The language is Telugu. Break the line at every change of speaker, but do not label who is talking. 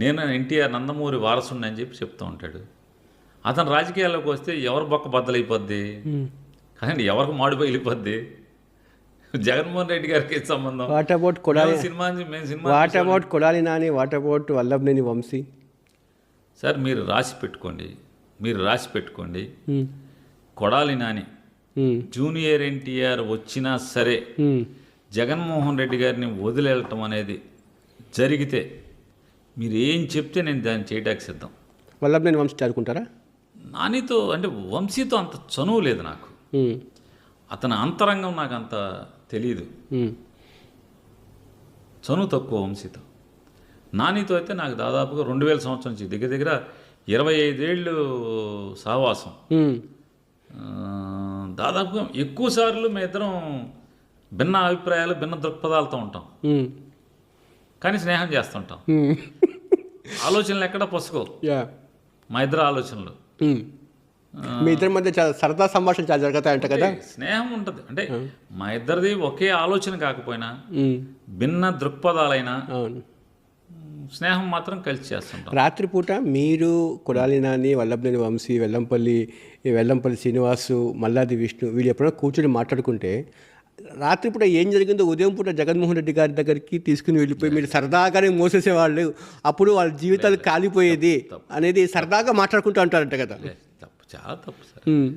నేను ఎన్టీఆర్ నందమూరి వారసుని అని చెప్పి చెప్తూ ఉంటాడు. అతను రాజకీయాల్లోకి వస్తే ఎవరు బొక్క బద్దలైపోద్ది? కానీ ఎవరికి మాడి పగిలిపోద్ది? జగన్మోహన్ రెడ్డి గారికి సంబంధం?
What about Kodali
cinema cinema
what about Kodali Nani what about Vallabhaneni Vamsi?
Sir మీరు రాసి పెట్టుకోండి. మీరు రాసి పెట్టుకోండి. కొడాలి నాని. జూనియర్ ఎన్టీఆర్ వచ్చినా సరే జగన్మోహన్ రెడ్డి గారిని వదిలేయటం అనేది జరిగితే మీరు ఏం చెప్తే నేను దాన్ని చేయటానికి సిద్ధం.
వల్లభనేని వంశీ చదువుకుంటారా
నానితో అంటే వంశీతో అంత చనువు లేదు నాకు. అతని అంతరంగం నాకు అంత తెలియదు చనువు తక్కువ వంశీతో. నానితో అయితే నాకు దాదాపుగా రెండు వేల సంవత్సరం నుంచి దగ్గర దగ్గర ఇరవై ఐదేళ్ళు సహవాసం దాదాపుగా ఎక్కువ సార్లు మేము ఇద్దరం భిన్న అభిప్రాయాలు భిన్న దృక్పథాలతో ఉంటాం. కానీ స్నేహం చేస్తుంటాం. ఆలోచనలు ఎక్కడ పొసుకో
యా.
మా ఇద్దరు ఆలోచనలు.
మీ ఇద్దరి మధ్య చాలా సరదా సంభాషణ చాలా జరుగుతాయంట కదా?
స్నేహం ఉంటుంది. అంటే మా ఇద్దరిది ఒకే ఆలోచన కాకపోయినా భిన్న దృక్పథాలైనా స్నేహం మాత్రం కలిసి చేస్తుంటాం.
రాత్రిపూట మీరు కొడాలి నాని వల్లభనేని వంశీ వెల్లంపల్లి వెల్లంపల్లి శ్రీనివాసు మల్లాది విష్ణు వీళ్ళు ఎప్పుడైనా కూర్చొని మాట్లాడుకుంటే రాత్రిపూట ఏం జరిగిందో ఉదయం పూట జగన్మోహన్ రెడ్డి గారి దగ్గరికి తీసుకుని వెళ్ళిపోయి మీరు సరదాగానే మోసేసేవాళ్ళు. అప్పుడు వాళ్ళ జీవితాలు కాలిపోయేది అనేది సరదాగా మాట్లాడుకుంటూ అంటారంట కదా.
తప్పు చాలా తప్పు సార్.